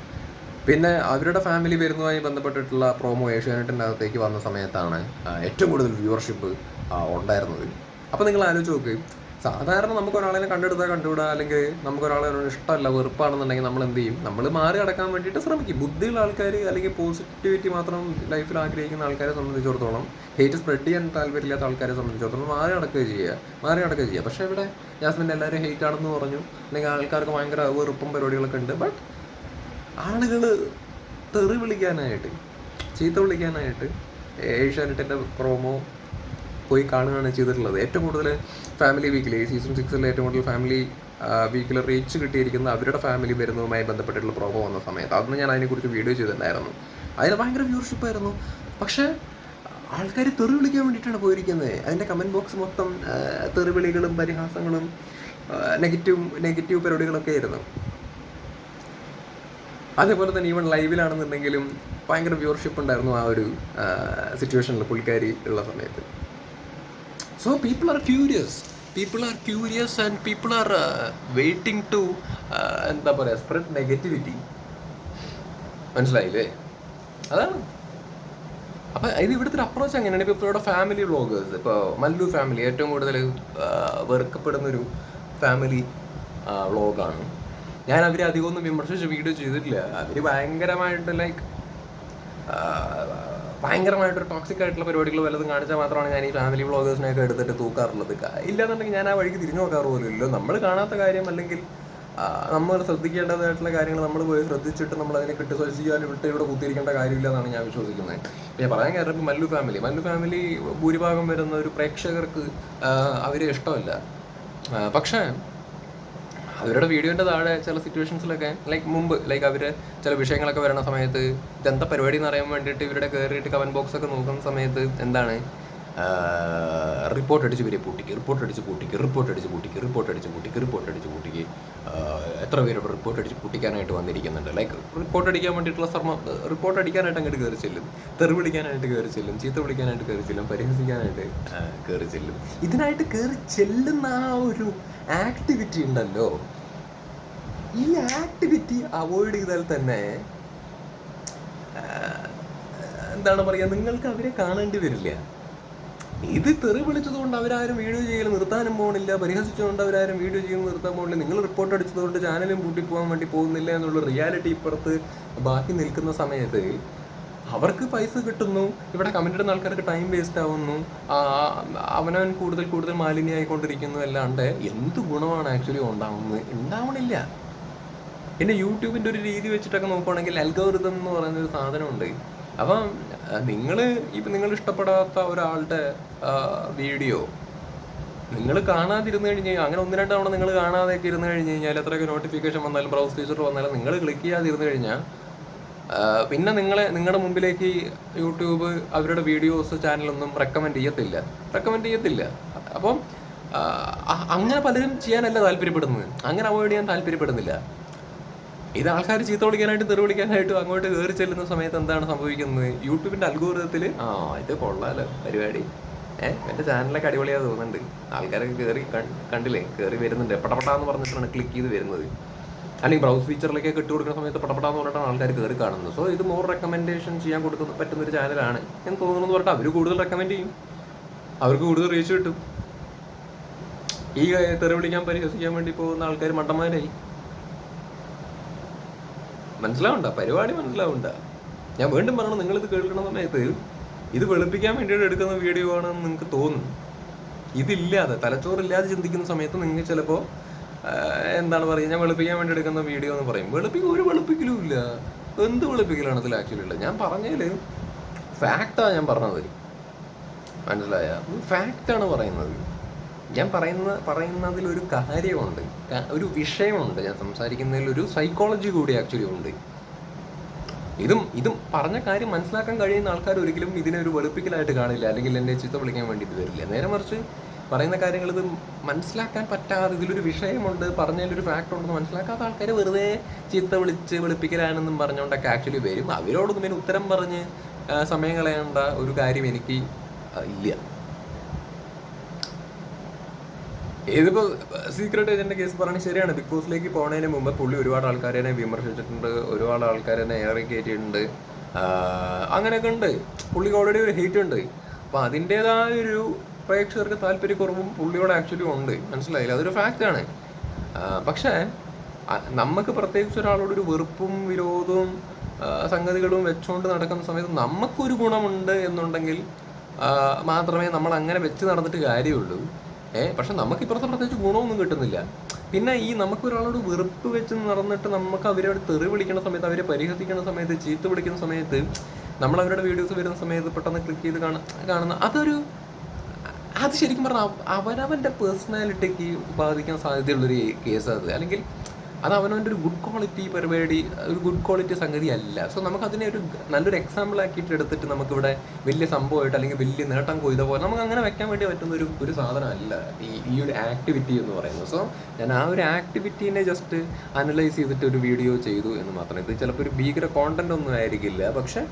പിന്നെ അവരുടെ ഫാമിലി വരുന്നതുമായി ബന്ധപ്പെട്ടിട്ടുള്ള പ്രോമോ ഏഷ്യാനെറ്റിന്റെ അകത്തേക്ക് വന്ന സമയത്താണ് ഏറ്റവും കൂടുതൽ വ്യൂവർഷിപ്പ് ഉണ്ടായിരുന്നത്. അപ്പോൾ നിങ്ങൾ ആലോചിച്ച് നോക്ക് സാധാരണ നമുക്ക് ഒരാളെ കണ്ടെടുത്താൽ കണ്ടുവിടുക അല്ലെങ്കിൽ നമുക്ക് ഒരാളെ ഇഷ്ടമല്ല വെറുപ്പാണെന്നുണ്ടെങ്കിൽ നമ്മൾ എന്ത് ചെയ്യും? നമ്മൾ മാറി അടക്കാൻ വേണ്ടിയിട്ട് ശ്രമിക്കും. ബുദ്ധിയുള്ള ആൾക്കാർ അല്ലെങ്കിൽ പോസിറ്റിവിറ്റി മാത്രം ലൈഫിൽ ആഗ്രഹിക്കുന്ന ആൾക്കാരെ സംബന്ധിച്ചിടത്തോളം ഹേറ്റ് സ്പ്രെഡ് ചെയ്യാൻ താല്പര്യമില്ലാത്ത ആൾക്കാരെ സംബന്ധിച്ചിടത്തോളം മാറി അടക്കുക ചെയ്യുക മാറി അടക്കുക ചെയ്യുക. പക്ഷേ ഇവിടെ ജാസ്മിന്റെ എല്ലാവരും ഹേറ്റ് ആണെന്ന് പറഞ്ഞു. അല്ലെങ്കിൽ ആൾക്കാർക്ക് ഭയങ്കര വെറുപ്പും പരിപാടികളൊക്കെ ഉണ്ട്. ബട്ട് ആളുകൾ തെറി വിളിക്കാനായിട്ട് ചീത്ത വിളിക്കാനായിട്ട് ഏഷ്യാനെറ്റിന്റെ പ്രോമോ പോയി കാണുകയാണ് ചെയ്തിട്ടുള്ളത്. ഏറ്റവും കൂടുതൽ ഫാമിലി വീക്കിലി സീസൺ സിക്സിൽ ഏറ്റവും കൂടുതൽ ഫാമിലി വീക്കിൽ റീച്ച് കിട്ടിയിരിക്കുന്ന അവരുടെ ഫാമിലി വരുന്നതുമായി ബന്ധപ്പെട്ടിട്ടുള്ള പ്രോമോ വന്ന സമയത്ത് അന്ന് ഞാൻ അതിനെക്കുറിച്ച് വീഡിയോ ചെയ്തിട്ടുണ്ടായിരുന്നു. അതിന് ഭയങ്കര വ്യൂവർഷിപ്പ് ആയിരുന്നു. പക്ഷേ ആൾക്കാർ തെറി വിളിക്കാൻ വേണ്ടിയിട്ടാണ് പോയിരിക്കുന്നത്. അതിന്റെ കമന്റ് ബോക്സ് മൊത്തം തെറി തെറിവിളികളും പരിഹാസങ്ങളും നെഗറ്റീവ് നെഗറ്റീവ് പരിപാടികളൊക്കെ ആയിരുന്നു. അതേപോലെ തന്നെ ഈവൻ ലൈവിലാണെന്നുണ്ടെങ്കിലും ഭയങ്കര വ്യൂവർഷിപ്പ് ഉണ്ടായിരുന്നു ആ ഒരു സിറ്റുവേഷനിൽ പുള്ളിക്കാരി ഉള്ള സമയത്ത്. So people are curious people are curious and people are waiting to എന്താ പറയുക സ്പ്രെഡ് നെഗറ്റിവിറ്റി മനസ്സിലായില്ലേ? അതാണ്. അപ്പം ഇത് ഇവിടുത്തെ അപ്രോച്ച് എങ്ങനെയാണ് ഇപ്പോൾ ഇവിടെ ഫാമിലി വ്ളോഗേഴ്സ് ഇപ്പോൾ മല്ലു ഫാമിലി ഏറ്റവും കൂടുതൽ വെറുക്കപ്പെടുന്നൊരു ഫാമിലി വ്ളോഗാണ് ഞാൻ അവരെ അധികമൊന്നും വിമർശിച്ച് വീഡിയോ ചെയ്തിട്ടില്ല. അവർ ഭയങ്കരമായിട്ട് ലൈക്ക് ഭയങ്കരമായിട്ടൊരു ടോക്സിക് ആയിട്ടുള്ള പരിപാടികൾ വല്ലതും കാണിച്ചാൽ മാത്രമാണ് ഞാൻ ഈ ഫാമിലി വ്ളോഗേഴ്സിനെയൊക്കെ എടുത്തിട്ട് തൂക്കാറുള്ളത്. ഇല്ല ഇല്ലാന്നുണ്ടെങ്കിൽ ഞാൻ ആ വഴിക്ക് തിരിഞ്ഞു നോക്കാറ് പോലും ഇല്ലല്ലോ നമ്മൾ കാണാത്ത കാര്യം അല്ലെങ്കിൽ നമ്മൾ ശ്രദ്ധിക്കേണ്ടതായിട്ടുള്ള കാര്യങ്ങൾ നമ്മൾ പോയി ശ്രദ്ധിച്ചിട്ട് നമ്മൾ അതിനെ കിട്ടി ചെയ്യാൻ വിട്ട് ഇവിടെ കുത്തിയിരിക്കേണ്ട കാര്യമില്ല എന്നാണ് ഞാൻ വിശ്വസിക്കുന്നത്. പിന്നെ പറയാൻ കാരണം ഇപ്പം മല്ലു ഫാമിലി മല്ലു ഫാമിലി ഭൂരിഭാഗം വരുന്ന ഒരു പ്രേക്ഷകർക്ക് അവരെ ഇഷ്ടമല്ല. പക്ഷേ അവരുടെ വീഡിയോന്റെ താഴെ ചില സിറ്റുവേഷൻസിലൊക്കെ ലൈക്ക് മുമ്പ് ലൈക്ക് അവർ ചില വിഷയങ്ങളൊക്കെ വരണ സമയത്ത് ഇതെന്താ പരിപാടി എന്ന് അറിയാൻ വേണ്ടിയിട്ട് ഇവരുടെ കയറിയിട്ട് കമന്റ് ബോക്സ് ഒക്കെ നോക്കുന്ന സമയത്ത് എന്താണ് റിപ്പോർട്ട് അടിച്ച് പേരെ പൂട്ടിക്ക് റിപ്പോർട്ട് അടിച്ച് പൂട്ടിക്ക് റിപ്പോർട്ട് അടിച്ച് പൂട്ടിക്ക് റിപ്പോർട്ട് അടിച്ച് പൂട്ടിക്ക് റിപ്പോർട്ട് അടിച്ച് പൂട്ടിക്ക്. എത്ര പേരോട് റിപ്പോർട്ട് അടിച്ച് പൂട്ടിക്കാനായിട്ട് വന്നിരിക്കുന്നുണ്ട്? ലൈക്ക് റിപ്പോർട്ട് അടിക്കാൻ വേണ്ടിയിട്ടുള്ള ശ്രമം റിപ്പോർട്ട് അടിക്കാനായിട്ട് അങ്ങോട്ട് കയറി ചെല്ലും. തെറി വിളിക്കാനായിട്ട് കയറി ചെല്ലും ചീത്ത വിളിക്കാനായിട്ട് കയറി ചെല്ലും പരിഹസിക്കാനായിട്ട് കയറി ചെല്ലും. ഇതിനായിട്ട് കയറി ചെല്ലുന്ന ആ ഒരു ആക്ടിവിറ്റി ഉണ്ടല്ലോ. ഈ ആക്ടിവിറ്റി അവോയ്ഡ് ചെയ്താൽ തന്നെ എന്താണ് പറയുക നിങ്ങൾക്ക് അവരെ കാണേണ്ടി വരില്ല. ഇത് തെറി വിളിച്ചതുകൊണ്ട് അവരാരും വീഡിയോ ചെയ്യൽ നിർത്താനും പോകണില്ല പരിഹസിച്ചുകൊണ്ട് അവരാരും വീഡിയോ ചെയ്യുന്നത് നിർത്താൻ പോകണില്ല നിങ്ങൾ റിപ്പോർട്ട് അടിച്ചതുകൊണ്ട് ചാനലും പൂട്ടി പോകാൻ വേണ്ടി പോകുന്നില്ല എന്നുള്ള റിയാലിറ്റി ഇപ്പുറത്ത് ബാക്കി നിൽക്കുന്ന സമയത്ത് അവർക്ക് പൈസ കിട്ടുന്നു. ഇവിടെ കമന്റ് ഇടുന്ന ആൾക്കാർക്ക് ടൈം വേസ്റ്റ് ആവുന്നു. അവനവൻ കൂടുതൽ കൂടുതൽ മാലിന്യമായിക്കൊണ്ടിരിക്കുന്നു അല്ലാണ്ട് എന്ത് ഗുണമാണ് ആക്ച്വലി ഉണ്ടാവുന്നത്? ഉണ്ടാവണില്ല. പിന്നെ യൂട്യൂബിന്റെ ഒരു രീതി വെച്ചിട്ടൊക്കെ നോക്കുവാണെങ്കിൽ അൽഗോറിതം എന്ന് പറയുന്ന ഒരു സാധനമുണ്ട്. അപ്പം നിങ്ങൾ ഇപ്പം നിങ്ങൾ ഇഷ്ടപ്പെടാത്ത ഒരാളുടെ വീഡിയോ നിങ്ങൾ കാണാതിരുന്നു കഴിഞ്ഞ് അങ്ങനെ ഒന്ന് രണ്ട് തവണ നിങ്ങൾ കാണാതെയൊക്കെ ഇരുന്ന് കഴിഞ്ഞ് കഴിഞ്ഞാൽ എത്രയൊക്കെ നോട്ടിഫിക്കേഷൻ വന്നാലും ബ്രൗസ് ഫീച്ചർ വന്നാലും നിങ്ങൾ ക്ലിക്ക് ചെയ്യാതിരുന്ന് കഴിഞ്ഞാൽ പിന്നെ നിങ്ങളെ നിങ്ങളുടെ മുമ്പിലേക്ക് യൂട്യൂബ് അവരുടെ വീഡിയോസ് ചാനലൊന്നും റെക്കമെൻഡ് ചെയ്യത്തില്ല. റെക്കമെൻഡ് ചെയ്യത്തില്ല. അപ്പം അങ്ങനെ പലരും ചെയ്യാനല്ല താല്പര്യപ്പെടുന്നത്. അങ്ങനെ അവോയ്ഡ് ചെയ്യാൻ താല്പര്യപ്പെടുന്നില്ല. ഇത് ആൾക്കാർ ചീത്ത വിളിക്കാനായിട്ട് തെറി വിളിക്കാനായിട്ടും അങ്ങോട്ട് കയറി ചെല്ലുന്ന സമയത്ത് എന്താണ് സംഭവിക്കുന്നത്? യൂട്യൂബിന്റെ അൽഗോരിതത്തിൽ ആ ഇത് കൊള്ളാലോ പരിപാടി. ഏഹ് എന്റെ ചാനലൊക്കെ അടിപൊളിയാ തോന്നുന്നുണ്ട്. ആൾക്കാരൊക്കെ കയറി കണ്ടില്ലേ? കയറി വരുന്നുണ്ട്. പടപടാന്ന് പറഞ്ഞിട്ടാണ് ക്ലിക്ക് ചെയ്ത് വരുന്നത്. അല്ലെങ്കിൽ ബ്രൗസ് ഫീച്ചറിലേക്ക് ഇട്ട് കൊടുക്കുന്ന സമയത്ത് പടപടാന്ന് പറഞ്ഞിട്ടാണ് ആൾക്കാർ കയറി കാണുന്നത്. സോ ഇത് മോർ റെക്കമെൻഡേഷൻ ചെയ്യാൻ കൊടുക്കുന്ന പറ്റുന്ന ഒരു ചാനലാണ്. എന്ന് തോന്നുന്നു പറഞ്ഞിട്ട് അവർ കൂടുതൽ റെക്കമെൻഡ് ചെയ്യും. അവർക്ക് കൂടുതൽ റീച്ച് കിട്ടും. ഈ തെറി വിളിക്കാൻ പരിഹസിക്കാൻ വേണ്ടി പോകുന്ന ആൾക്കാർ മണ്ടന്മാരായി. മനസ്സിലാവണ്ട പരിപാടി മനസ്സിലാവണ്ട. ഞാൻ വീണ്ടും പറയണം ഇത് കേൾക്കുന്ന സമയത്ത് ഇത് വെളുപ്പിക്കാൻ വേണ്ടിയിട്ട് എടുക്കുന്ന വീഡിയോ ആണെന്ന് നിങ്ങൾക്ക് തോന്നും ഇതില്ലാതെ തലച്ചോറില്ലാതെ ചിന്തിക്കുന്ന സമയത്ത് നിങ്ങൾ ചിലപ്പോ എന്താണ് പറയുക ഞാൻ വെളുപ്പിക്കാൻ വേണ്ടി എടുക്കുന്ന വീഡിയോ എന്ന് പറയും. വെളുപ്പിക്ക ഒരു വെളുപ്പിക്കലും ഇല്ല. എന്ത് വെളുപ്പിക്കലാണ് ഇതിൽ ആക്ച്വലി ഉള്ളത്? ഞാൻ പറഞ്ഞതിൽ ഫാക്റ്റാണ് ഞാൻ പറഞ്ഞത്. മനസ്സിലായ? ഫാക്റ്റാണ് പറയുന്നത്. ഞാൻ പറയുന്ന പറയുന്നതിൽ ഒരു കാര്യമുണ്ട് ഒരു വിഷയമുണ്ട്. ഞാൻ സംസാരിക്കുന്നതിൽ ഒരു സൈക്കോളജി കൂടി ആക്ച്വലി ഉണ്ട്. ഇതും ഇതും പറഞ്ഞ കാര്യം മനസ്സിലാക്കാൻ കഴിയുന്ന ആൾക്കാർ ഒരിക്കലും ഇതിനെ ഒരു വെളുപ്പിക്കലായിട്ട് കാണില്ല. അല്ലെങ്കിൽ എന്നെ ചിത്രം വിളിക്കാൻ വേണ്ടിയിട്ട് വരില്ല. നേരെ മറിച്ച് പറയുന്ന കാര്യങ്ങൾ ഇത് മനസ്സിലാക്കാൻ പറ്റാതെ ഇതിലൊരു വിഷയമുണ്ട്. പറഞ്ഞതിലൊരു ഫാക്ട് ഉണ്ടെന്ന് മനസ്സിലാക്കാത്ത ആൾക്കാർ വെറുതെ ചീത്ത വിളിച്ച് വെളുപ്പിക്കലാണെന്നും പറഞ്ഞുകൊണ്ടൊക്കെ ആക്ച്വലി വരും. അവരോടൊന്നും പിന്നെ ഉത്തരം പറഞ്ഞ് സമയം കളയേണ്ട ഒരു കാര്യം എനിക്ക് ഇല്ല. ഇതിപ്പോ സീക്രട്ട് ഏജന്റിന്റെ കേസ് പറയുന്നത് ശരിയാണ്. ബിഗ് ബോസിലേക്ക് പോണതിന് മുമ്പ് പുള്ളി ഒരുപാട് ആൾക്കാരെ വിമർശിച്ചിട്ടുണ്ട്. ഒരുപാട് ആൾക്കാരെ ഏറെ കയറ്റിയിട്ടുണ്ട് അങ്ങനെയൊക്കെ ഉണ്ട്. പുള്ളിക്ക് ഓൾറെഡി ഒരു ഹേറ്റ് ഉണ്ട്. അപ്പൊ അതിന്റെതായ ഒരു പ്രേക്ഷകർക്ക് താല്പര്യക്കുറവും പുള്ളിയോട് ആക്ച്വലി ഉണ്ട്. മനസ്സിലായില്ല? അതൊരു ഫാക്റ്റാണ് പക്ഷേ പക്ഷെ നമുക്ക് പ്രത്യേകിച്ച് ഒരാളോട് ഒരു വെറുപ്പും വിരോധവും സംഗതികളും വെച്ചുകൊണ്ട് നടക്കുന്ന സമയത്ത് നമുക്കൊരു ഗുണമുണ്ട് എന്നുണ്ടെങ്കിൽ മാത്രമേ നമ്മൾ അങ്ങനെ വെച്ച് നടന്നിട്ട് കാര്യമുള്ളൂ. ഏ പക്ഷെ നമുക്ക് ഇപ്പുറത്തെ പ്രത്യേകിച്ച് ഗുണമൊന്നും കിട്ടുന്നില്ല. പിന്നെ ഈ നമുക്ക് ഒരാളോട് വെറുപ്പ് വെച്ച് നടന്നിട്ട് നമുക്ക് അവരോട് തെറി വിളിക്കുന്ന സമയത്ത് അവരെ പരിഹസിക്കുന്ന സമയത്ത് ചീത്ത വിളിക്കുന്ന സമയത്ത് നമ്മൾ അവരുടെ വീഡിയോസ് വരുന്ന സമയത്ത് പെട്ടെന്ന് ക്ലിക്ക് ചെയ്ത് കാണുന്ന അതൊരു അത് ശരിക്കും പറഞ്ഞാൽ അവരവന്റെ പേഴ്സണാലിറ്റിക്ക് ബാധിക്കാൻ സാധ്യതയുള്ളൊരു കേസ് അത്. അല്ലെങ്കിൽ അത് അവനവന്റെ ഒരു ഗുഡ് ക്വാളിറ്റി പരിപാടി ഒരു ഗുഡ് ക്വാളിറ്റി സംഗതി അല്ല സോ നമുക്ക് അതിനെ ഒരു നല്ലൊരു എക്സാമ്പിൾ ആക്കിയിട്ട് എടുത്തിട്ട് നമുക്കിവിടെ വലിയ സംഭവമായിട്ട് അല്ലെങ്കിൽ വലിയ നേട്ടം കൊയ്ത പോലെ നമുക്ക് അങ്ങനെ വെക്കാൻ വേണ്ടി പറ്റുന്ന ഒരു ഒരു സാധനമല്ല ഈ ഈ ഒരു ആക്ടിവിറ്റി എന്ന് പറയുന്നത്. സോ ഞാൻ ആ ഒരു ആക്ടിവിറ്റീനെ ജസ്റ്റ് അനലൈസ് ചെയ്തിട്ട് ഒരു വീഡിയോ ചെയ്തു എന്ന് മാത്രം. ഇത് ചിലപ്പോൾ ഒരു ഭീകര കോണ്ടന്റ് ഒന്നും ആയിരിക്കില്ല. പക്ഷെ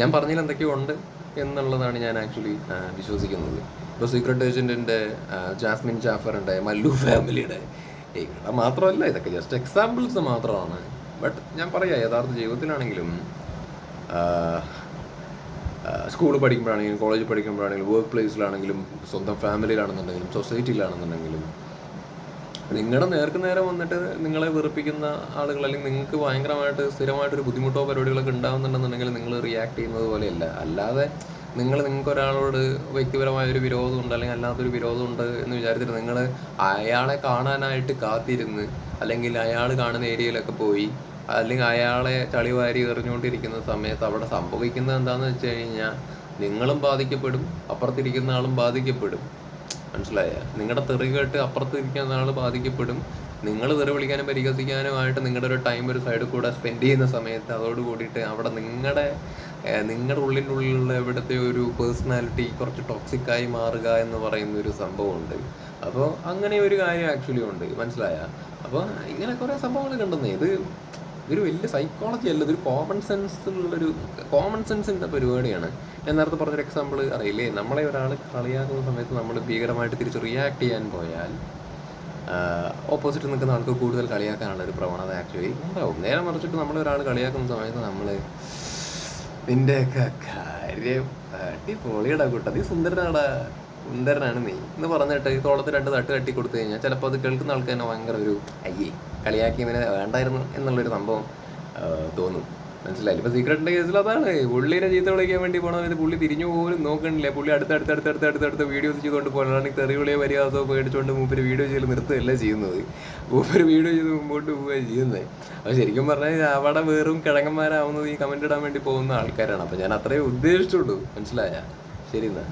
ഞാൻ പറഞ്ഞതിൽ എന്തൊക്കെയോ ഉണ്ട് എന്നുള്ളതാണ് ഞാൻ ആക്ച്വലി വിശ്വസിക്കുന്നത്. ഇപ്പോൾ സീക്രട്ട് ഏജന്റിന്റെ ജാസ്മിൻ ജാഫറിന്റെ മല്ലു ഫാമിലിയുടെ ഇവിടെ മാത്രമല്ല ഇതൊക്കെ ജസ്റ്റ് എക്സാമ്പിൾസ് മാത്രമാണ്. ബട്ട് ഞാൻ പറയാം യഥാർത്ഥ ജീവിതത്തിലാണെങ്കിലും സ്കൂൾ പഠിക്കുമ്പോഴാണെങ്കിലും കോളേജ് പഠിക്കുമ്പോഴാണെങ്കിലും വർക്ക് പ്ലേസിലാണെങ്കിലും സ്വന്തം ഫാമിലിയിലാണെന്നുണ്ടെങ്കിലും സൊസൈറ്റിയിലാണെന്നുണ്ടെങ്കിലും നിങ്ങളുടെ നേർക്ക് നേരെ വന്നിട്ട് നിങ്ങളെ വെറുപ്പിക്കുന്ന ആളുകൾ അല്ലെങ്കിൽ നിങ്ങൾക്ക് ഭയങ്കരമായിട്ട് സ്ഥിരമായിട്ടൊരു ബുദ്ധിമുട്ടോ പരിപാടികളൊക്കെ ഉണ്ടാകുന്നുണ്ടെന്നുണ്ടെങ്കിൽ നിങ്ങൾ റിയാക്ട് ചെയ്യുന്നത് പോലെയല്ല. അല്ലാതെ നിങ്ങൾ നിങ്ങൾക്ക് ഒരാളോട് വ്യക്തിപരമായ ഒരു വിരോധമുണ്ട് അല്ലെങ്കിൽ അല്ലാത്തൊരു വിരോധമുണ്ട് എന്ന് വിചാരിച്ചിട്ട് നിങ്ങൾ അയാളെ കാണാനായിട്ട് കാത്തിരുന്ന് അല്ലെങ്കിൽ അയാൾ കാണുന്ന ഏരിയയിലൊക്കെ പോയി അല്ലെങ്കിൽ അയാളെ ചളിവാരി എറിഞ്ഞുകൊണ്ടിരിക്കുന്ന സമയത്ത് അവിടെ സംഭവിക്കുന്നത് എന്താണെന്ന് വെച്ച് കഴിഞ്ഞാൽ നിങ്ങളും ബാധിക്കപ്പെടും അപ്പുറത്തിരിക്കുന്ന ആളും ബാധിക്കപ്പെടും. മനസ്സിലായ? നിങ്ങളുടെ തെറി കേട്ട് അപ്പുറത്ത് ഇരിക്കുന്ന ആൾ ബാധിക്കപ്പെടും. നിങ്ങൾ തെറി വിളിക്കാനും പരിഹസിക്കാനുമായിട്ട് നിങ്ങളുടെ ഒരു ടൈം ഒരു സൈഡിൽ കൂടെ സ്പെൻഡ് ചെയ്യുന്ന സമയത്ത് അതോട് കൂടിയിട്ട് അവിടെ നിങ്ങളുടെ നിങ്ങളുടെ ഉള്ളിന്റെ ഉള്ളിലുള്ള എവിടുത്തെ ഒരു പേഴ്സണാലിറ്റി കുറച്ച് ടോക്സിക് ആയി മാറുക എന്ന് പറയുന്ന ഒരു സംഭവമുണ്ട്. അപ്പോൾ അങ്ങനെ ഒരു കാര്യം ആക്ച്വലി ഉണ്ട്. മനസ്സിലായ? അപ്പോൾ ഇങ്ങനെ കുറേ സംഭവങ്ങൾ കണ്ടെന്നേ. ഇത് ഒരു വലിയ സൈക്കോളജി അല്ല ഇതൊരു കോമൺ സെൻസ് ഉള്ളൊരു കോമൺ സെൻസിന്റെ പരിപാടിയാണ്. ഞാൻ നേരത്തെ പറഞ്ഞൊരു എക്സാമ്പിൾ അറിയില്ലേ? നമ്മളെ ഒരാൾ കളിയാക്കുന്ന സമയത്ത് നമ്മൾ ഭീകരമായിട്ട് തിരിച്ച് റിയാക്ട് ചെയ്യാൻ പോയാൽ ഓപ്പോസിറ്റ് നിൽക്കുന്ന ആൾക്ക് കൂടുതൽ കളിയാക്കാനുള്ള ഒരു പ്രവണത ആക്ച്വലി ഉണ്ടാവും. നേരെ മറിച്ചിട്ട് നമ്മൾ ഒരാൾ കളിയാക്കുന്ന സമയത്ത് നമ്മൾ നിന്റെയൊക്കെ കാര്യം അടിപൊളിയടാ കൂട്ടാ. നീ സുന്ദരനാടാ. സുന്ദരനാണ് നീ. എന്ന് പറഞ്ഞിട്ട് ഈ തോളത്ത് രണ്ട് തട്ട് കട്ടി കൊടുത്തു കഴിഞ്ഞാൽ ചിലപ്പോൾ അത് കേൾക്കുന്ന ആൾക്ക് തന്നെ ഭയങ്കര ഒരു അയ്യേ കളിയാക്കി ഇവനെ വേണ്ടായിരുന്നു എന്നുള്ളൊരു സംഭവം തോന്നും. മനസ്സിലായി. ഇപ്പൊ സീക്രട്ടിന്റെ കേസിൽ അതാണ്. പുള്ളിനെ ചീത്ത വിളിക്കാൻ വേണ്ടി പോകണ സമയത്ത് പുള്ളി തിരിഞ്ഞു പോലും നോക്കണില്ല. പുള്ളി അടുത്ത് അടുത്ത് അടുത്ത് അടുത്ത് അടുത്ത് അടുത്ത് വീഡിയോസ് ചെയ്തുകൊണ്ട് പോകണമെങ്കിൽ തെറി വിളിയോ മര്യാദോ പേടിച്ചുകൊണ്ട് മൂപ്പര് വീഡിയോ ചെയ്ത് നിർത്തുകയല്ല ചെയ്യുന്നത്. മൂപ്പര് വീഡിയോ ചെയ്ത് മുമ്പോട്ട് പോവുകയാണ് ചെയ്യുന്നത്. അപ്പോൾ ശരിക്കും പറഞ്ഞാൽ അവിടെ വെറും കിഴങ്ങന്മാരാവുന്നത് ഈ കമന്റ് ഇടാൻ വേണ്ടി പോകുന്ന ആൾക്കാരാണ്. അപ്പോൾ ഞാൻ അത്രേ ഉദ്ദേശിച്ചുള്ളൂ മനസ്സിലായ? ശരി എന്നാ.